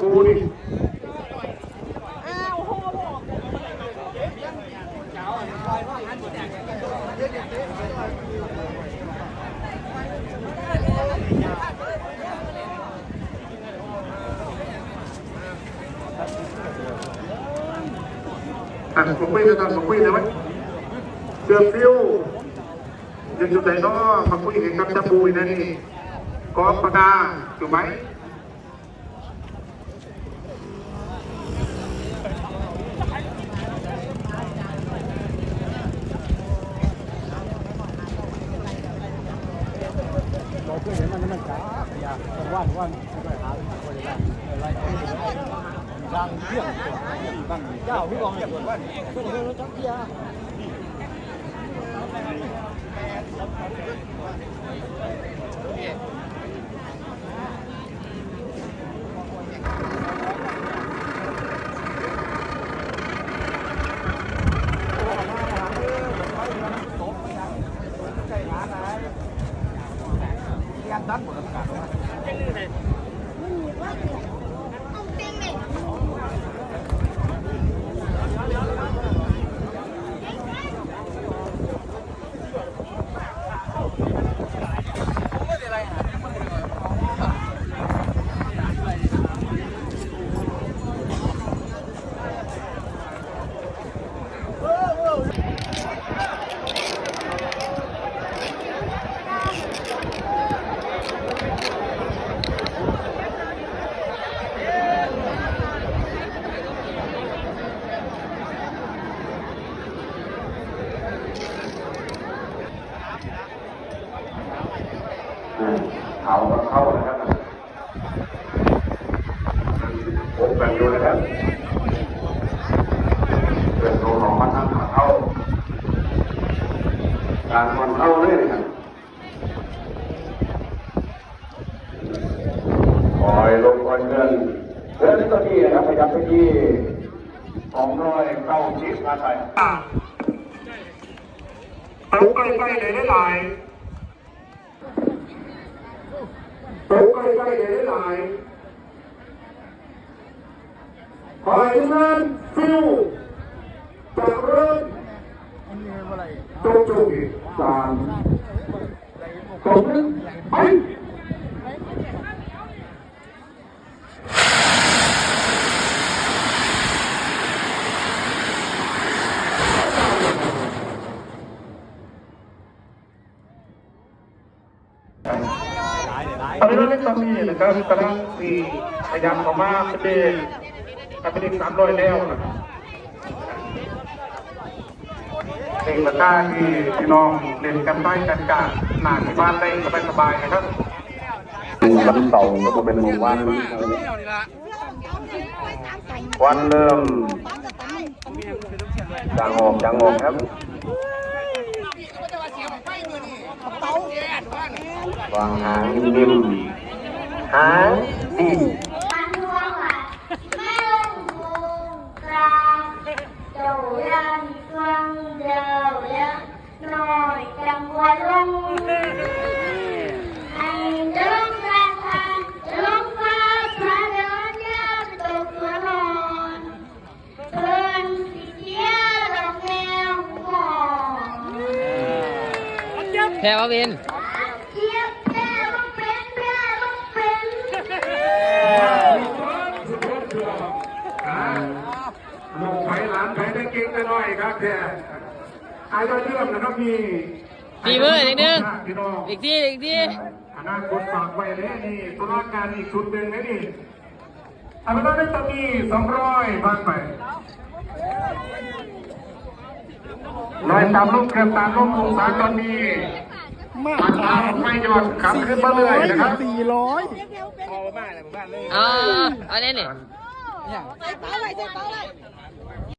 กูนี่อะผมคุยกันตอนผมคุยนะมั้ยเกือบฟิวยังอยู่ไหนเนาะมาคุยกันกับจับปูนะนี่กอปากาอยู่ไหม เราเคยเห็น มันจ้าอย่าว่านว่านไม่ได้หาคนได้อะไรร่างเที่ยงบ้างเจ้าพี่กองเที่ย่างว่าก็เลยรถจักรยานเขา ก็ เข้านะครับผมแบ่งดูนะครับเรื่องของของมันทั้งขาเข้าการมันเข้าเลยนะครับคอยลงคอยเงินเรื่องตัวนี้นะครับพยายามไปที่ของน้อยเข้าชิดมาใส่เอาใกล้ๆเลยได้หลาย ตกใกล้ๆเลยหลายขอให้ทุกท่านฟิวจากเริ่มจงจุกสามสองหนึ่งไป Thank you. ตอนนี้เราเล่นตอนนี้นะครับกำลังมีพยายามเข้ามาเป็นกับเป็นสามร้อยแล้วนะครับเพลงตะก้าที่พี่น้องเล่นกันได้กันกาหนาที่บ้านได้สบายๆนะครับวันเสาร์ก็เป็นวันวันเริ่มจางออกจางออกครับ วางหางนิ่มๆหางดี มันทั่วค่ะแม่ลงโคงกลางเจ้ายันเครื่องเดียวยันน้อยจังหวะลงให้เดิน แค่อายอดเยี่ยมนะครับมีมีมืออีกนิดนึงพี่น้องอีกทีอีกทีอนาคตฝากไว้เลยนี่ตุลาการอีกชุดหนึ่งนะนี่อาเป็นว่าได้ตอนนี้สองร้อยบางไปลอยตามลูกเกือบตามลูกองศาตอนนี้ปัญหาไม่หยอดขับขึ้นมาเลยนะครับสี่ร้อยอ๋ออันนี้นี่ใส่เป้าไว้ใส่เป้าไว้